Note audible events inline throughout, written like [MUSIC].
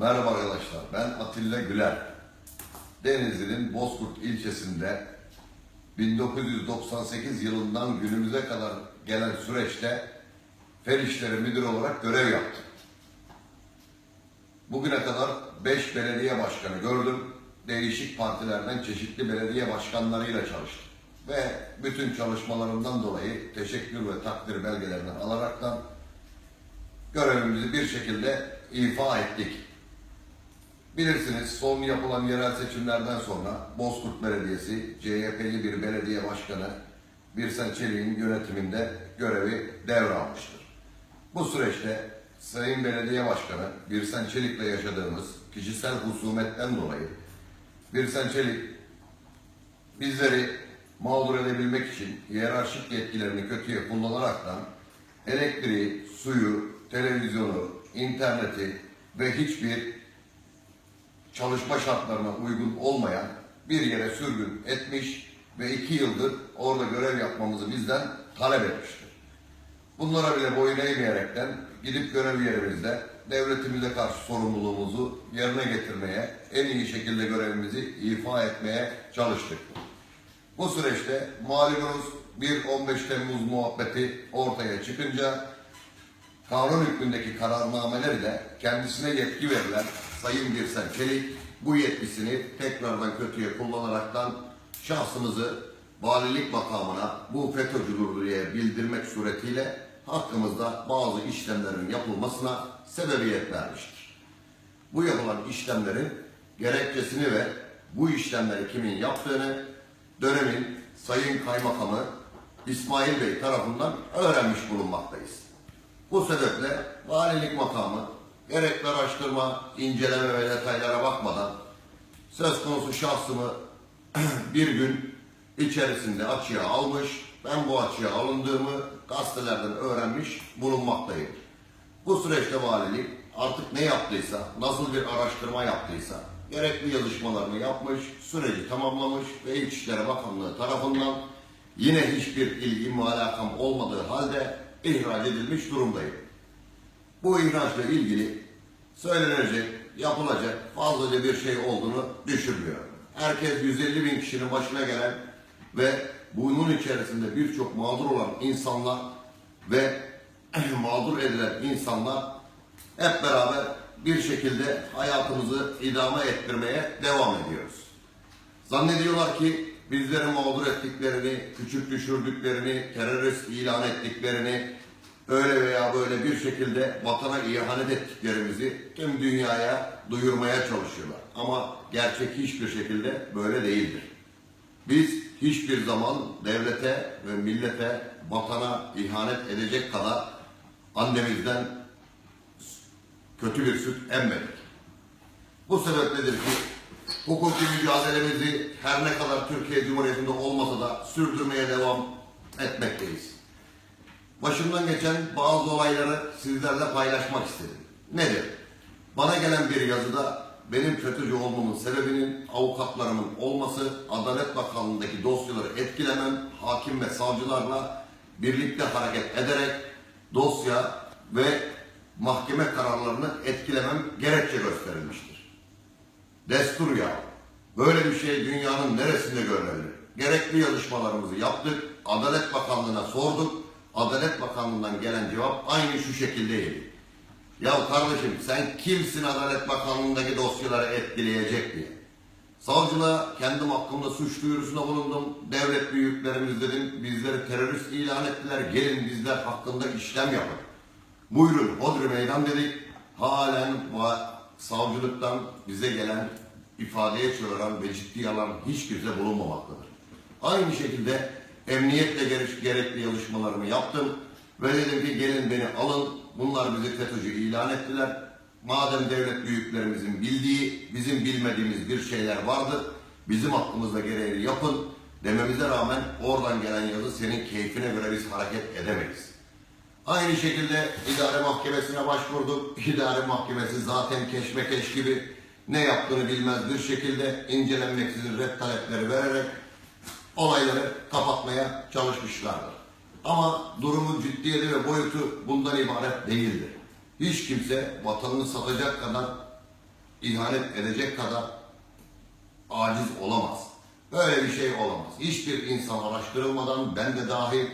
Merhaba arkadaşlar, ben Atilla Güler. Denizli'nin Bozkurt ilçesinde 1998 yılından günümüze kadar gelen süreçte Fen İşleri Müdürü olarak görev yaptım. Bugüne kadar 5 belediye başkanı gördüm. Değişik partilerden çeşitli belediye başkanlarıyla çalıştım. Ve bütün çalışmalarımdan dolayı teşekkür ve takdir belgelerinden alaraktan görevimizi bir şekilde ifa ettik. Bilirsiniz son yapılan yerel seçimlerden sonra Bozkurt Belediyesi CHP'li bir belediye başkanı Birsen Çelik'in yönetiminde görevi devralmıştır. Bu süreçte Sayın Belediye Başkanı Birsen Çelik'le yaşadığımız kişisel husumetten dolayı Birsen Çelik bizleri mağdur edebilmek için hiyerarşik yetkilerini kötüye kullanaraktan elektriği, suyu, televizyonu, interneti ve hiçbir çalışma şartlarına uygun olmayan bir yere sürgün etmiş ve iki yıldır orada görev yapmamızı bizden talep etmiştir. Bunlara bile boyun eğmeyerekten gidip görev yerimizde devletimize karşı sorumluluğumuzu yerine getirmeye, en iyi şekilde görevimizi ifa etmeye çalıştık. Bu süreçte malumunuz bir 15 Temmuz muhabbeti ortaya çıkınca kanun hükmündeki kararnameleri de kendisine yetki verilen Sayın Birsen Çelik bu yetkisini tekrardan kötüye kullanaraktan şahsımızı valilik makamına bu FETÖ'cüdür diye bildirmek suretiyle hakkımızda bazı işlemlerin yapılmasına sebebiyet vermiştir. Bu yapılan işlemlerin gerekçesini ve bu işlemleri kimin yaptığını dönemin Sayın Kaymakamı İsmail Bey tarafından öğrenmiş bulunmaktayız. Bu sebeple valilik makamı gerekli araştırma, inceleme ve detaylara bakmadan söz konusu şahsımı [CLEARS THROAT] bir gün içerisinde açığa almış, ben bu açığa alındığımı gazetelerden öğrenmiş bulunmaktayım. Bu süreçte valilik artık ne yaptıysa, nasıl bir araştırma yaptıysa, gerekli yazışmalarını yapmış, süreci tamamlamış ve İçişleri Bakanlığı tarafından yine hiçbir ilgim ve alakam olmadığı halde ihraç edilmiş durumdayım. Bu ihraçla ilgili söylenecek, yapılacak fazlaca bir şey olduğunu düşünmüyorum. Herkes 150 bin kişinin başına gelen ve bunun içerisinde birçok mağdur olan insanlar ve [CLEARS THROAT] mağdur edilen insanlar hep beraber bir şekilde hayatımızı idame ettirmeye devam ediyoruz. Zannediyorlar ki bizleri mağdur ettiklerini, küçük düşürdüklerini, terörist ilan ettiklerini, öyle veya böyle bir şekilde vatana ihanet ettiklerimizi tüm dünyaya duyurmaya çalışıyorlar. Ama gerçek hiçbir şekilde böyle değildir. Biz hiçbir zaman devlete ve millete, vatana ihanet edecek kadar annemizden kötü bir süt emmedik. Bu sebepledir ki hukuki mücadelemizi her ne kadar Türkiye Cumhuriyeti'nde olmasa da sürdürmeye devam etmekteyiz. Başımdan geçen bazı olayları sizlerle paylaşmak istedim. Nedir? Bana gelen bir yazıda benim FETÖ'cü olmamın sebebinin avukatlarımın olması, Adalet Bakanlığı'ndaki dosyaları etkilemem, hakim ve savcılarla birlikte hareket ederek dosya ve mahkeme kararlarını etkilemem gerekçe gösterilmiştir. Destur ya. Böyle bir şey dünyanın neresinde görülebilir? Gerekli yazışmalarımızı yaptık, Adalet Bakanlığı'na sorduk. Adalet Bakanlığı'ndan gelen cevap aynı şu şekildeydi. Ya kardeşim sen kimsin Adalet Bakanlığı'ndaki dosyaları etkileyecek diye. Savcılığa kendim hakkımda suç duyurusunda bulundum. Devlet büyüklerimiz dedim bizleri terörist ilan ettiler. Gelin bizler hakkında işlem yapın. Buyurun hodri meydan dedik. Halen savcılıktan bize gelen ifadeye çağıran ve ciddi alan hiç kimse bulunmamaktadır. Aynı şekilde emniyetle gere- gerekli yazışmalarımı yaptım ve dedim ki gelin beni alın. Bunlar bizi FETÖ'cü ilan ettiler. Madem devlet büyüklerimizin bildiği, bizim bilmediğimiz bir şeyler vardır, bizim hakkımızda gereğini yapın dememize rağmen oradan gelen yazı senin keyfine göre biz hareket edemeyiz. Aynı şekilde idare mahkemesine başvurduk. [LAUGHS] İdare mahkemesi zaten keşmekeş gibi ne yaptığını bilmez bir şekilde incelenmeksizin red talepleri vererek olayları kapatmaya çalışmışlardır. Ama durumun ciddiyeti ve boyutu bundan ibaret değildir. Hiç kimse vatanını satacak kadar ihanet edecek kadar aciz olamaz. Böyle bir şey olamaz. Hiçbir insan araştırılmadan ben de dahil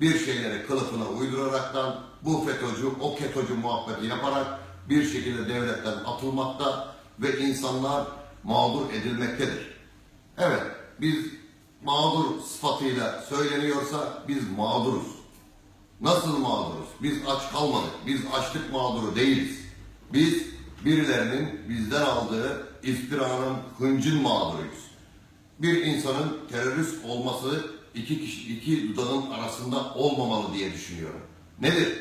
bir şeyleri kılıfına uyduraraktan bu FETÖ'cü, o KETÖ'cü muhabbeti yaparak bir şekilde devletten atılmakta ve insanlar mağdur edilmektedir. Evet, biz mağdur sıfatıyla söyleniyorsa biz mağduruz. Nasıl mağduruz? Biz aç kalmadık. Biz açlık mağduru değiliz. Biz birilerinin bizden aldığı iftiranın, hıncın mağduruyuz. Bir insanın terörist olması iki kişi, iki dudağın arasında olmamalı diye düşünüyorum. Nedir?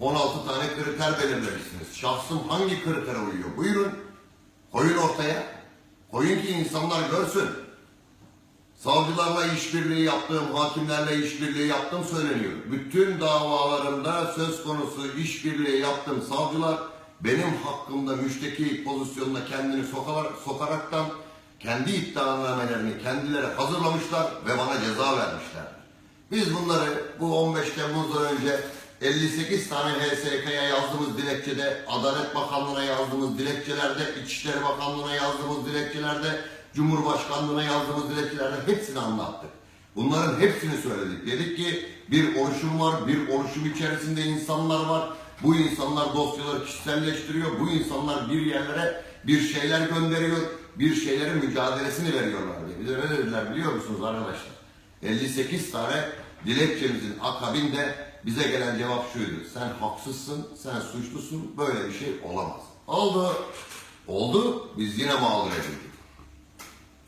16 tane kriter belirlemişsiniz. Şahsım hangi kritere uyuyor? Buyurun. Koyun ortaya. Koyun ki insanlar görsün. Savcılarla işbirliği yaptığım, hakimlerle işbirliği yaptım söyleniyor. Bütün davalarımda söz konusu işbirliği yaptığım savcılar benim hakkımda müşteki pozisyonuna kendini sokarak, sokaraktan kendi iddianamelerini kendileri hazırlamışlar ve bana ceza vermişler. Biz bunları bu 15 Temmuz'dan önce 58 tane HSK'ya yazdığımız dilekçede, Adalet Bakanlığı'na yazdığımız dilekçelerde, İçişleri Bakanlığı'na yazdığımız dilekçelerde, Cumhurbaşkanlığı'na yazdığımız dilekçelerde hepsini anlattık. Bunların hepsini söyledik. Dedik ki bir oluşum var, bir oluşum içerisinde insanlar var. Bu insanlar dosyaları kişiselleştiriyor. Bu insanlar bir yerlere bir şeyler gönderiyor. Bir şeylerin mücadelesini veriyorlar diye. Bize ne dediler biliyor musunuz arkadaşlar? 58 tane dilekçemizin akabinde bize gelen cevap şuydu. Sen haksızsın, sen suçlusun, böyle bir şey olamaz. Oldu. Oldu, biz yine mağdur edildik.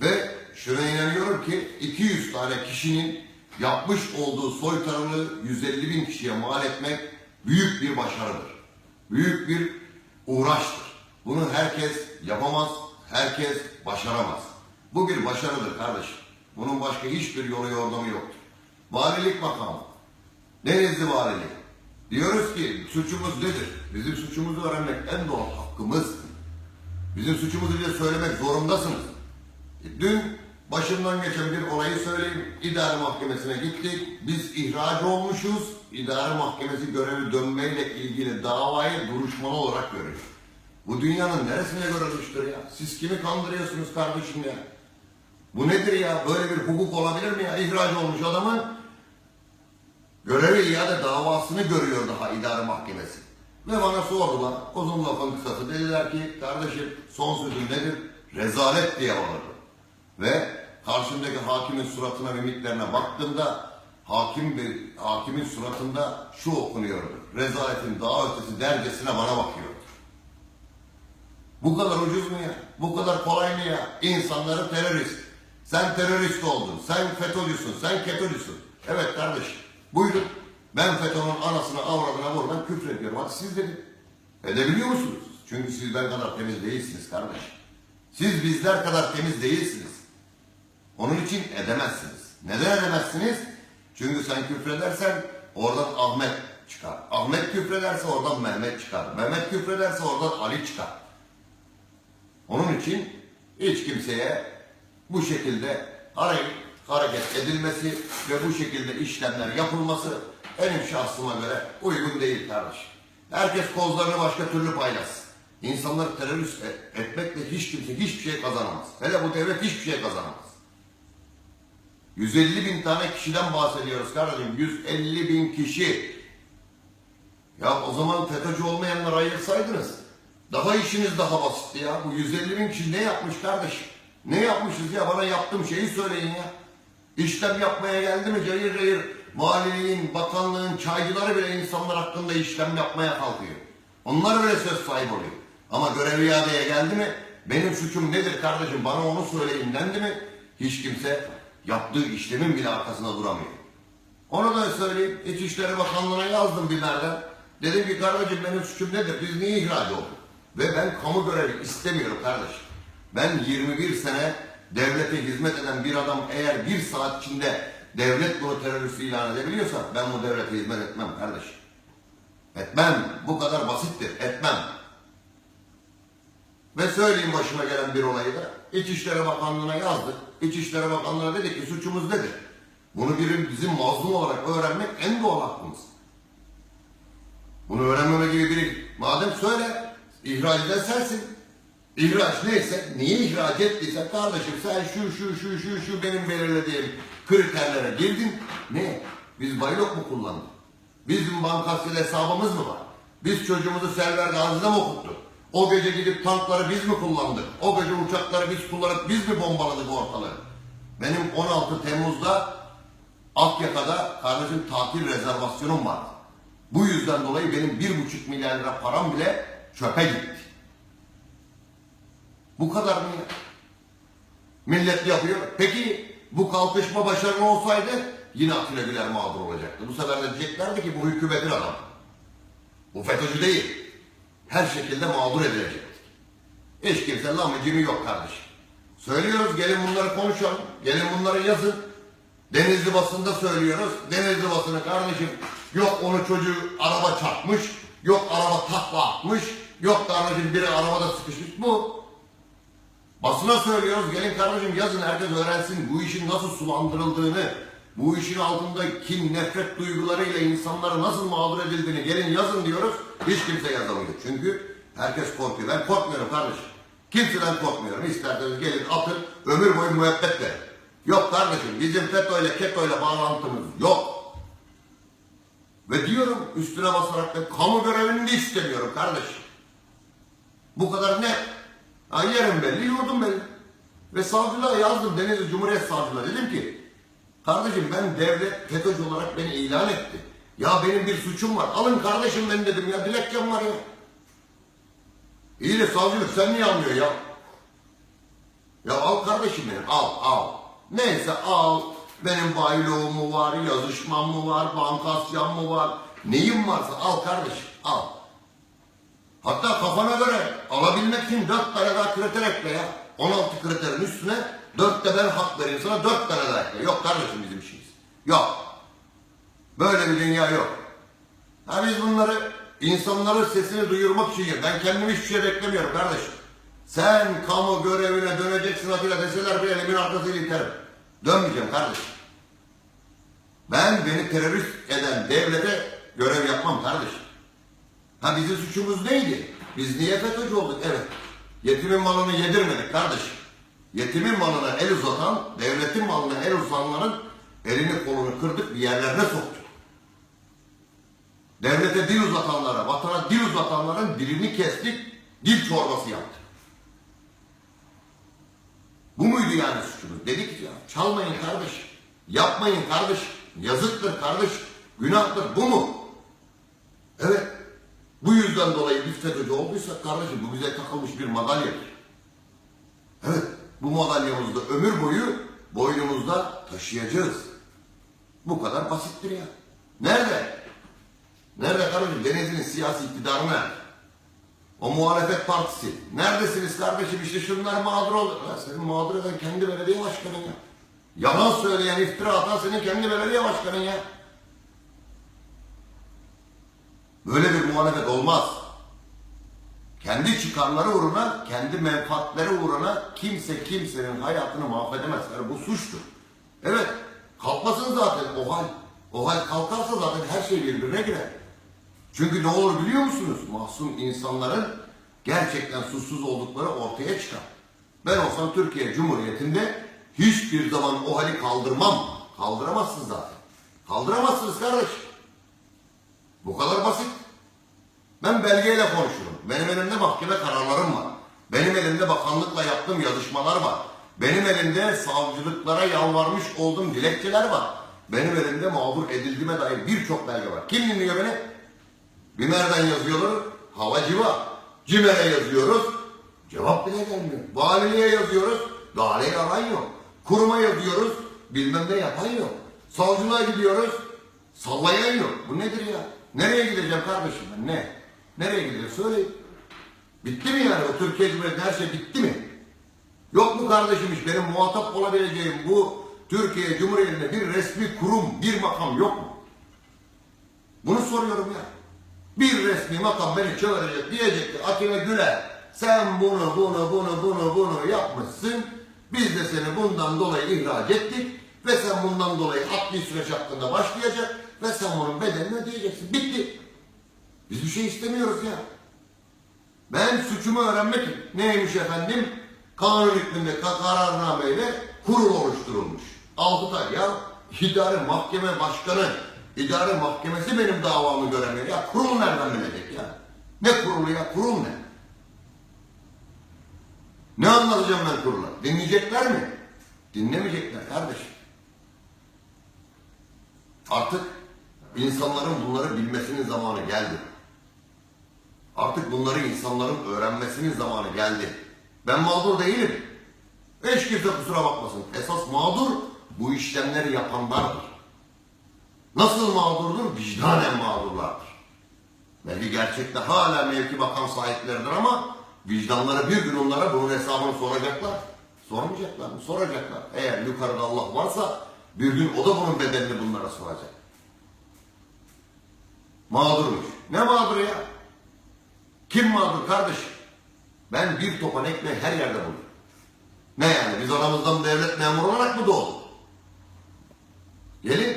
Ve şuna inanıyorum ki 200 tane kişinin yapmış olduğu soytarılığı 150 bin kişiye mal etmek büyük bir başarıdır. Büyük bir uğraştır. Bunu herkes yapamaz, herkes başaramaz. Bu bir başarıdır kardeşim. Bunun başka hiçbir yolu yordamı yoktur. Valilik makamı. Denizli Valiliği. Diyoruz ki suçumuz nedir? Bizim suçumuzu öğrenmek en doğal hakkımız. Bizim suçumuzu bize söylemek zorundasınız. Dün başımdan geçen bir olayı söyleyeyim. İdare mahkemesine gittik. Biz ihraç olmuşuz. İdare mahkemesi görevi dönmeyle ilgili davayı duruşmalı olarak görüyor. Bu dünyanın neresinde görülmüştür ya? Siz kimi kandırıyorsunuz kardeşim ya? Bu nedir ya? Böyle bir hukuk olabilir mi ya? İhraç olmuş adamın görevi iade davasını görüyor daha idare mahkemesi. Ve bana sordular. Uzun lafın kısası. Dediler ki kardeşim son sözün nedir? Rezalet diye bağırdı. Ve karşımdaki hakimin suratına mimiklerine baktığımda hakim bir hakimin suratında şu okunuyordu. Rezaletin daha ötesi dercesine bana bakıyordu. Bu kadar ucuz mu ya? Bu kadar kolay mı ya? İnsanları terörist. Sen terörist oldun. Sen FETÖ'cüsün. Sen KETÖ'cüsün. Evet kardeşim. Buyurun. Ben FETÖ'nün anasını avradına vurdan küfür ediyorum. Hadi siz dedin. Edebiliyor musunuz? Çünkü siz ben kadar temiz değilsiniz kardeş. Siz bizler kadar temiz değilsiniz. Onun için edemezsiniz. Neden edemezsiniz? Çünkü sen küfredersen oradan Ahmet çıkar. Ahmet küfrederse oradan Mehmet çıkar. Mehmet küfrederse oradan Ali çıkar. Onun için hiç kimseye bu şekilde hareket, edilmesi ve bu şekilde işlemler yapılması benim şahsıma göre uygun değil kardeşim. Herkes kozlarını başka türlü paylaşsın. İnsanları terörist et- etmekle hiç kimse hiçbir şey kazanamaz. Hele bu devlet hiçbir şey kazanamaz. 150 bin tane kişiden bahsediyoruz kardeşim. 150 bin kişi. Ya o zaman FETÖ'cü olmayanları ayırsaydınız. Daha işiniz daha basitti ya. Bu 150 bin kişi ne yapmış kardeşim? Ne yapmışız ya? Bana yaptığım şeyi söyleyin ya. İşlem yapmaya geldi mi cayır cayır valiliğin, bakanlığın, çaycıları bile insanlar hakkında işlem yapmaya kalkıyor. Onlar bile söz sahibi oluyor. Ama görev iadeye geldi mi benim suçum nedir kardeşim bana onu söyleyin dendi mi hiç kimse yaptığı işlemin bile arkasında duramıyor. Onu da söyleyeyim. İçişleri Bakanlığı'na yazdım binlerden. Dedim ki kardeşim benim suçum nedir? Biz niye ihraç olduk? Ve ben kamu görevi istemiyorum kardeşim. Ben 21 sene devlete hizmet eden bir adam eğer bir saat içinde devlet bunu terörist ilan edebiliyorsa ben bu devlete hizmet etmem kardeşim. Etmem. Bu kadar basittir. Etmem. Ve söyleyeyim başıma gelen bir olayı da. İçişleri Bakanlığı'na yazdık. İçişleri Bakanlığı'na dedik ki suçumuz nedir? Bunu birim bizim mazlum olarak öğrenmek en doğal hakkımız. Bunu öğrenmeme gibi biri madem söyle ihraç eden sensin. İhraç neyse, niye ihraç ettiyse kardeşim sen şu şu şu şu şu benim belirlediğim kriterlere girdin. Ne? Biz baylok mu kullandık? Bizim bankasyon hesabımız mı var? Biz çocuğumuzu Selver Gazi'de mi okuttuk? O gece gidip tankları biz mi kullandık? O gece uçakları biz kullanıp biz mi bombaladık ortalığı? Benim 16 Temmuz'da Akyaka'da kardeşim tatil rezervasyonum vardı. Bu yüzden dolayı benim bir buçuk milyar lira param bile çöpe gitti. Bu kadar mı? Millet yapıyor. Peki bu kalkışma başarılı olsaydı yine Atilla Güler mağdur olacaktı. Bu sefer de diyeceklerdi ki bu hükümetin adamı. Bu FETÖ'cü değil. Her şekilde mağdur edilecektik. Hiç kimse lamıcımı yok kardeşim. Söylüyoruz gelin bunları konuşalım. Gelin bunları yazın. Denizli basında söylüyoruz. Denizli basını kardeşim yok onu çocuğu araba çarpmış. Yok araba takla atmış. Yok kardeşim biri arabada sıkışmış. Bu. Basına söylüyoruz gelin kardeşim yazın herkes öğrensin bu işin nasıl sulandırıldığını, bu işin altında kin, nefret duygularıyla insanlara nasıl mağdur edildiğini gelin yazın diyoruz. Hiç kimse yazamıyor. Çünkü herkes korkuyor. Ben korkmuyorum kardeşim. Kimseden korkmuyorum. İsterseniz gelin atın ömür boyu müebbetle. Yok kardeşim bizim FETÖ ile KETÖ ile bağlantımız yok. Ve diyorum üstüne basarak da kamu görevini de istemiyorum kardeşim. Bu kadar ne? Ha, yerim belli, yurdum belli. Ve savcılığa yazdım Denizli Cumhuriyet Savcılığa. Dedim ki, kardeşim ben devlet FETÖ'cü olarak beni ilan etti. Ya benim bir suçum var. Alın kardeşim ben dedim ya. Dilekçem var ya. İyi de savcılık sen niye almıyor ya? Ya al kardeşim benim. Al, al. Neyse al. Benim bayloğum mu var, yazışmam mı var, bankasyam mı var? Neyim varsa al kardeşim, al. Hatta kafana göre alabilmek için dört tane daha kriter ekle ya. 16 kriterin üstüne dört de ben hak vereyim sana dört tane daha ekle. Yok kardeşim bizim işimiz. Yok. Böyle bir dünya yok. Ha biz bunları insanların sesini duyurmak için ya. Ben kendimi hiçbir şey beklemiyorum kardeşim. Sen kamu görevine döneceksin Atilla deseler bir elimin arkasıyla iterim. Dönmeyeceğim kardeşim. Ben beni terörist eden devlete görev yapmam kardeşim. Ha bizim suçumuz neydi? Biz niye FETÖ'cü olduk? Evet. Yetimin malını yedirmedik kardeşim. Yetimin malına el uzatan, devletin malına el uzatanların elini kolunu kırdık bir yerlerine soktuk. Devlete dil uzatanlara, vatana dil uzatanların dilini kestik, dil çorbası yaptık. Bu muydu yani suçumuz? Dedik ya çalmayın kardeş, yapmayın kardeş, yazıktır kardeş, günahtır bu mu? Evet, bu yüzden dolayı biz FETÖ'cü olduysak kardeşim bu bize takılmış bir madalyadır. Evet, bu madalyamızı da ömür boyu boynumuzda taşıyacağız. Bu kadar basittir ya. Nerede? Nerede kardeşim? Denizli'nin siyasi iktidarı nerede? O muhalefet partisi. Neredesiniz kardeşim? İşte şunlar mağdur oldu. Ya senin mağdur eden kendi belediye başkanın ya. Yalan söyleyen, iftira atan senin kendi belediye başkanın ya. Böyle bir muhalefet olmaz. Kendi çıkarları uğruna, kendi menfaatleri uğruna kimse kimsenin hayatını mahvedemez. Yani bu suçtur. Evet, kalkmasın zaten o hal. O hal kalkarsa zaten her şey birbirine girer. Çünkü ne olur biliyor musunuz? Mahzun insanların gerçekten suçsuz oldukları ortaya çıkar. Ben olsam Türkiye Cumhuriyeti'nde hiçbir zaman o hali kaldırmam. Kaldıramazsınız zaten. Kaldıramazsınız kardeş. Bu kadar basit. Ben belgeyle konuşurum. Benim elimde mahkeme kararlarım var. Benim elimde bakanlıkla yaptığım yazışmalar var. Benim elimde savcılıklara yalvarmış olduğum dilekçeler var. Benim elimde mağdur edildiğime dair birçok belge var. Kim dinliyor beni? Bimer'den yazıyorlar, hava civa. Cimer'e yazıyoruz, cevap bile gelmiyor. Valiliğe yazıyoruz, daireyi aran yok. Kuruma yazıyoruz, bilmem ne yapan yok. Savcılığa gidiyoruz, sallayan yok. Bu nedir ya? Nereye gideceğim kardeşim ben? Ne? Nereye gideceğim? Söyleyin. Bitti mi yani? O Türkiye Cumhuriyeti her şey bitti mi? Yok mu kardeşim hiç benim muhatap olabileceğim bu Türkiye Cumhuriyeti'nde bir resmi kurum, bir makam yok mu? Bunu soruyorum ya. Bir resmi makam beni çağıracak diyecek ki Atilla Güler sen bunu bunu bunu bunu bunu yapmışsın. Biz de seni bundan dolayı ihraç ettik ve sen bundan dolayı adli süreç hakkında başlayacak ve sen bunun bedelini ödeyeceksin. Bitti. Biz bir şey istemiyoruz ya. Ben suçumu öğrenmek neymiş efendim? Kanun hükmünde ka- kararnameyle kurul oluşturulmuş. Altı ya idare mahkeme başkanı, idare mahkemesi benim davamı göremiyor. Ya kurul nereden bilecek ya? Ne kurulu ya? Kurul ne? Ne anlatacağım ben kurula? Dinleyecekler mi? Dinlemeyecekler kardeşim. Artık insanların bunları bilmesinin zamanı geldi. Artık bunları insanların öğrenmesinin zamanı geldi. Ben mağdur değilim. Hiç kimse kusura bakmasın. Esas mağdur bu işlemleri yapanlardır. Nasıl mağdurdur? Vicdanen mağdurlardır. Belki gerçekte hala mevki bakan sahipleridir ama vicdanları bir gün onlara bunun hesabını soracaklar. Sormayacaklar mı? Soracaklar. Eğer yukarıda Allah varsa bir gün o da bunun bedelini bunlara soracak. Mağdurmuş. Ne mağdur ya? Kim mağdur kardeşim? Ben bir topan ekmeği her yerde bulurum. Ne yani biz aramızdan devlet memuru olarak mı doğduk? Gelin.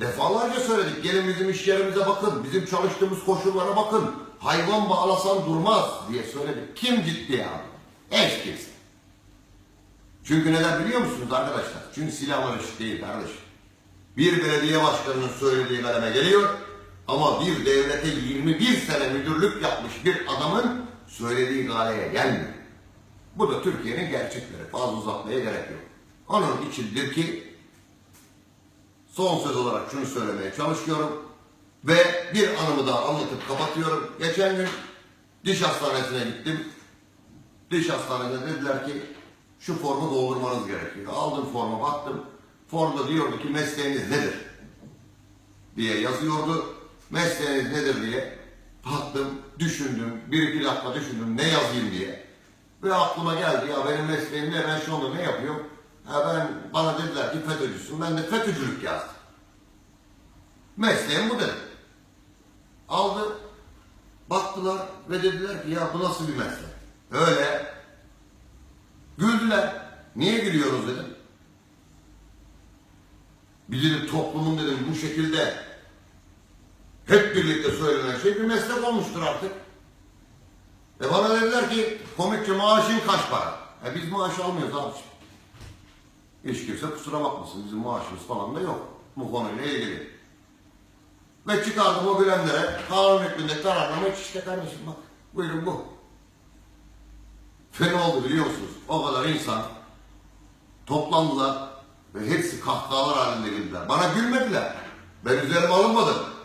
Defalarca söyledik. Gelin bizim iş yerimize bakın. Bizim çalıştığımız koşullara bakın. Hayvan bağlasan durmaz diye söyledik. Kim ciddiye aldı? Hiç kimse. Çünkü neden biliyor musunuz arkadaşlar? Çünkü silahlar eşit değil kardeşim. Bir belediye başkanının söylediği kaleme geliyor ama bir devlete 21 sene müdürlük yapmış bir adamın söylediği galeye gelmiyor. Bu da Türkiye'nin gerçekleri. Fazla uzatmaya gerek yok. Onun içindir ki son söz olarak şunu söylemeye çalışıyorum ve bir anımı daha anlatıp kapatıyorum. Geçen gün diş hastanesine gittim. Diş hastanesinde dediler ki şu formu doldurmanız gerekiyor. Aldım forma baktım. Formda diyordu ki mesleğiniz nedir? diye yazıyordu. Mesleğiniz nedir diye baktım, düşündüm. Bir iki dakika düşündüm ne yazayım diye. Ve aklıma geldi ya benim mesleğim ne ben şu anda ne yapıyorum? Ha ben bana dediler ki FETÖ'cüsün. Ben de FETÖ'cülük yazdım. Mesleğim bu dedim. Aldı, baktılar ve dediler ki ya bu nasıl bir meslek? Öyle. Güldüler. Niye gülüyoruz dedim. Bir dedim toplumun dedim bu şekilde hep birlikte söylenen şey bir meslek olmuştur artık. E bana dediler ki komikçi maaşın kaç para? E biz maaş almıyoruz abiciğim. Hiç kimse kusura bakmasın bizim maaşımız falan da yok bu konuyla ilgili. Ve çıkardım o gülenlere kanun hükmünde kararname işte kardeşim bak buyurun bu. Ve ne oldu biliyor musunuz? O kadar insan toplandılar ve hepsi kahkahalar halinde güldüler. Bana gülmediler. Ben üzerime alınmadım.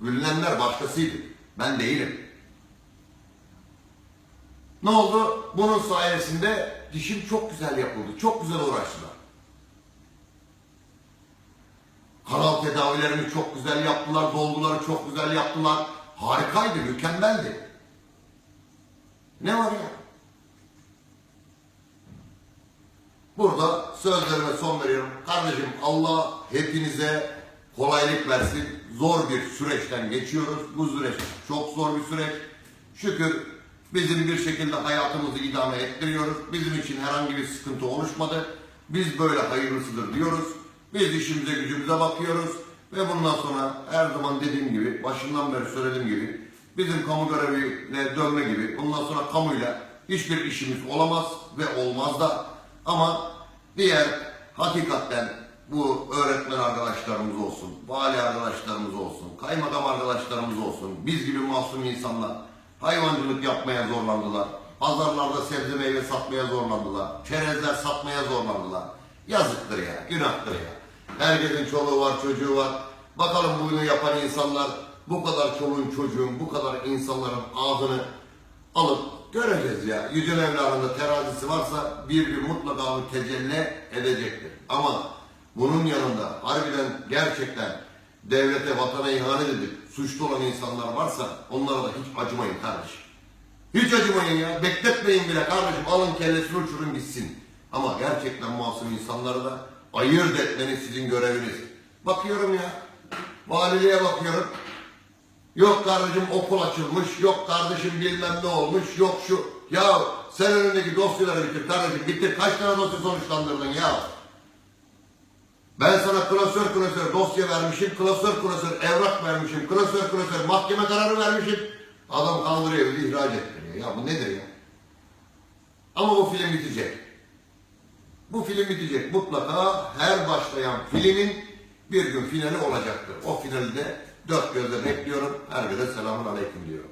Gülünenler başkasıydı. Ben değilim. Ne oldu? Bunun sayesinde dişim çok güzel yapıldı. Çok güzel uğraştılar. Kanal tedavilerini çok güzel yaptılar. Dolguları çok güzel yaptılar. Harikaydı, mükemmeldi. Ne var ya? Burada sözlerime son veriyorum. Kardeşim Allah hepinize kolaylık versin. Zor bir süreçten geçiyoruz. Bu süreç çok zor bir süreç. Şükür bizim bir şekilde hayatımızı idame ettiriyoruz. Bizim için herhangi bir sıkıntı oluşmadı. Biz böyle hayırlısıdır diyoruz. Biz işimize gücümüze bakıyoruz. Ve bundan sonra her zaman dediğim gibi, başından beri söylediğim gibi bizim kamu göreviyle dönme gibi bundan sonra kamuyla hiçbir işimiz olamaz ve olmaz da ama diğer hakikaten bu öğretmen arkadaşlarımız olsun, vali arkadaşlarımız olsun, kaymakam arkadaşlarımız olsun, biz gibi masum insanlar hayvancılık yapmaya zorlandılar. Pazarlarda sebze meyve satmaya zorlandılar. Çerezler satmaya zorlandılar. Yazıktır ya, günahtır ya. Herkesin çoluğu var, çocuğu var. Bakalım bunu yapan insanlar bu kadar çoluğun çocuğun, bu kadar insanların ahını alıp göreceğiz ya. Yüce Mevla'nın terazisi varsa bir gün mutlaka onu tecelli edecektir. Ama bunun yanında harbiden gerçekten devlete, vatana ihanet edip suçlu olan insanlar varsa onlara da hiç acımayın kardeşim. Hiç acımayın ya. Bekletmeyin bile kardeşim. Alın kellesini uçurun gitsin. Ama gerçekten masum insanları da ayırt etmeniz sizin göreviniz. Bakıyorum ya. Valiliğe bakıyorum. Yok kardeşim okul açılmış, yok kardeşim bilmem ne olmuş, yok şu. Ya sen önündeki dosyaları bitir kardeşim, bitir. Kaç tane dosya sonuçlandırdın ya? Ben sana klasör klasör dosya vermişim, klasör klasör evrak vermişim, klasör klasör mahkeme kararı vermişim. Adam kandırıyor, bizi ihraç ettiriyor. Ya bu nedir ya? Ama bu film bitecek. Bu film bitecek. Mutlaka her başlayan filmin bir gün finali olacaktır. O finali de dört gözle bekliyorum. Herkese selamun aleyküm diyorum.